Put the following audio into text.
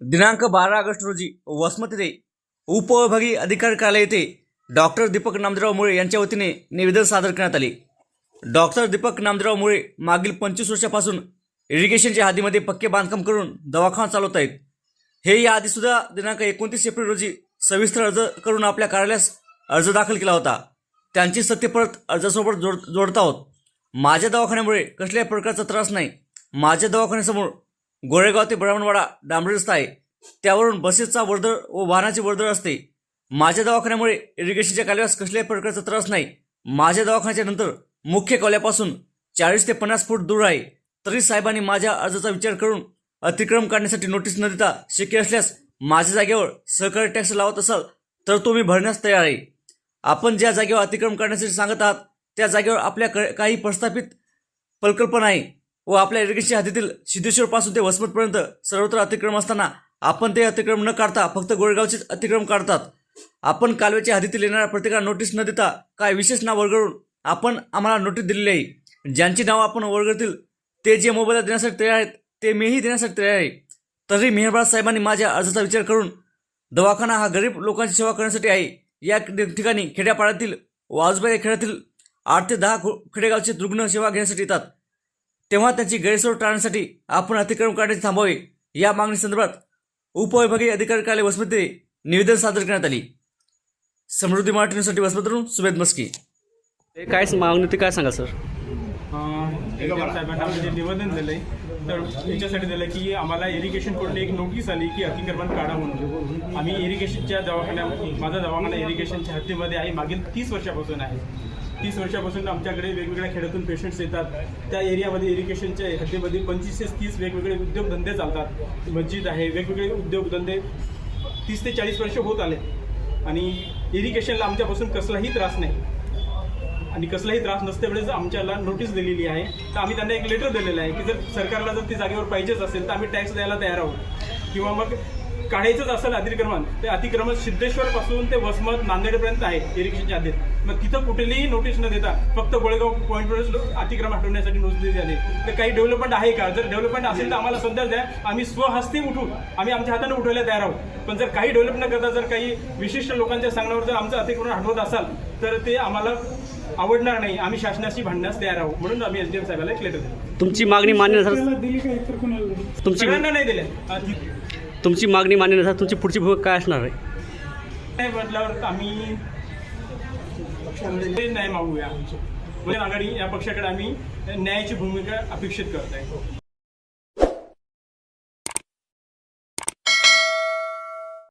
दिनांक बारा ऑगस्ट रोजी वसमतीते उपविभागीय अधिकारी कार्यालय येथे डॉक्टर दीपक नामदेवराव मुळे यांच्या वतीने निवेदन सादर करण्यात आले. डॉक्टर दीपक नामदेवराव मुळे मागील पंचवीस वर्षापासून इरिगेशनच्या हादीमध्ये पक्के बांधकाम करून दवाखाना चालवत आहेत. हे या आधीसुद्धा दिनांक एकोणतीस एप्रिल रोजी सविस्तर अर्ज करून आपल्या कार्यालयास अर्ज दाखल केला होता. त्यांची सत्य परत अर्जासोबत जोड जोडत आहोत. माझ्या दवाखान्यामुळे कसल्याही प्रकारचा त्रास नाही. माझ्या दवाखान्यासमोर गोळेगाव ते ब्राह्मणवाडा डांबरी रस्ता आहे त्यावरून बसेसचा वर्दळ व वाहनाची वर्दळ असते. माझ्या दवाखान्यामुळे इरिगेशनच्या कालव्यास कसल्याही प्रकारचा त्रास नाही. माझ्या दवाखान्याच्या नंतर मुख्य कॉल्यापासून चाळीस ते पन्नास फूट दूर आहे. तरी साहेबांनी माझ्या अर्जाचा विचार करून अतिक्रम काढण्यासाठी नोटीस न देता शक्य असल्यास माझ्या जागेवर सहकारी टॅक्स लावत असाल तर तो मी भरण्यास तयार आहे. आपण ज्या जागेवर अतिक्रम करण्यासाठी सांगत आहात त्या जागेवर आपल्या क- काही प्रस्थापित पलकल्पना आहे. व आपल्या इरिगेशनच्या हद्दीतील सिद्धेश्वरपासून ते वसमतपर्यंत सर्वत्र अतिक्रम असताना आपण ते अतिक्रम न काढता फक्त गोळगावचेच अतिक्रम काढतात. आपण कालव्याच्या हद्दीतील येणाऱ्या प्रत्येकाला नोटीस न देता काय विशेष नाव वळगळून आपण आम्हाला नोटीस दिलेली आहे. ज्यांची नावं आपण वळगळतील ते जे मोबाईल देण्यासाठी तयार आहेत ते मीही देण्यासाठी तयार आहे. तरी मेहरबाज साहेबांनी माझ्या अर्जाचा विचार करून दवाखाना हा गरीब लोकांची सेवा करण्यासाठी आहे. या ठिकाणी खेड्यापाड्यातील व या खेड्यातील आठ ते दहा खेडेगावचे रुग्ण सेवा घेण्यासाठी येतात. तेव्हा त्यांची गैरसोय टाळण्यासाठी आपण अतिक्रम काढण्याचे थांबावे. या मागणी संदर्भात उपविभागीय अधिकारी कार्यालय वसमतीने निवेदन सादर करण्यात आली. समृद्धी मराठी न्यूजसाठी वसमतरून सुवेद मस्की. ते काय मागणी होती काय सांगा सर? साहेबांना म्हणजे निवेदन दिलंय तर याच्यासाठी दिलं की आम्हाला इरिगेशनकडून एक नोटीस आली की अतिक्रमण काढा म्हणून. आम्ही इरिगेशनच्या दवाखान्या माझा दवाखाना इरिगेशनच्या हद्दीमध्ये आहे मागील तीस वर्षापासून आहे. तीस वर्षापासून आमच्याकडे वेगवेगळ्या खेड्यातून पेशंट्स येतात. त्या एरियामध्ये इरिगेशनच्या हद्दीमध्ये पंचवीस ते तीस वेगवेगळे उद्योगधंदे चालतात. मस्जिद आहे वेगवेगळे उद्योगधंदे. तीस ते चाळीस वर्ष होत आले. आणि इरिगेशनला आमच्यापासून कसलाही त्रास नाही. आणि कसलाही त्रास नसते वेळेस आमच्याला नोटीस दिलेली आहे. तर आम्ही त्यांना एक लेटर दिलेलं आहे की जर सरकारला जर ती जागेवर पाहिजेच असेल तर आम्ही टॅक्स द्यायला तयार आहोत. किंवा मग काढायचंच असेल अतिक्रमण. ते अतिक्रमण सिद्धेश्वरपासून ते वसमत नांदेडपर्यंत आहे इरिगेशनच्या हद्दीत मग तिथं कुठलीही नोटीस न देता फक्त गोळेगाव पॉईंटवरच अतिक्रमण हटवण्यासाठी नोटीस दिली झाली तर काही डेव्हलपमेंट आहे का? जर डेव्हलपमेंट असेल तर आम्हाला सध्या द्या. आम्ही स्वहस्ते उठून आम्ही आमच्या हाताने उठवायला तयार आहोत. पण जर काही डेव्हलप न करता जर काही विशिष्ट लोकांच्या सांगण्यावर जर आमचं अतिक्रमण हटवत असाल तर ते आम्हाला आवडणार नाही. आम्ही शासनाशी भांडण्यास तयार आहोत. म्हणून आम्ही एस डी एम साहेबांना एक लेटर दिलं. तुमची मागणी मान्य नसल्यास दिली का इतर कोणाला? दिली तुमची नाही दिले. अं, ती- तुमची मागणी मान्य नसल्यास तुमची पुढची भूमिका काय असणार आहे? नाही म्हटल्यावर आम्ही न्याय मागूया. म्हणजे आघाडी या पक्षाकडे आम्ही न्यायाची भूमिका अपेक्षित करत आहे.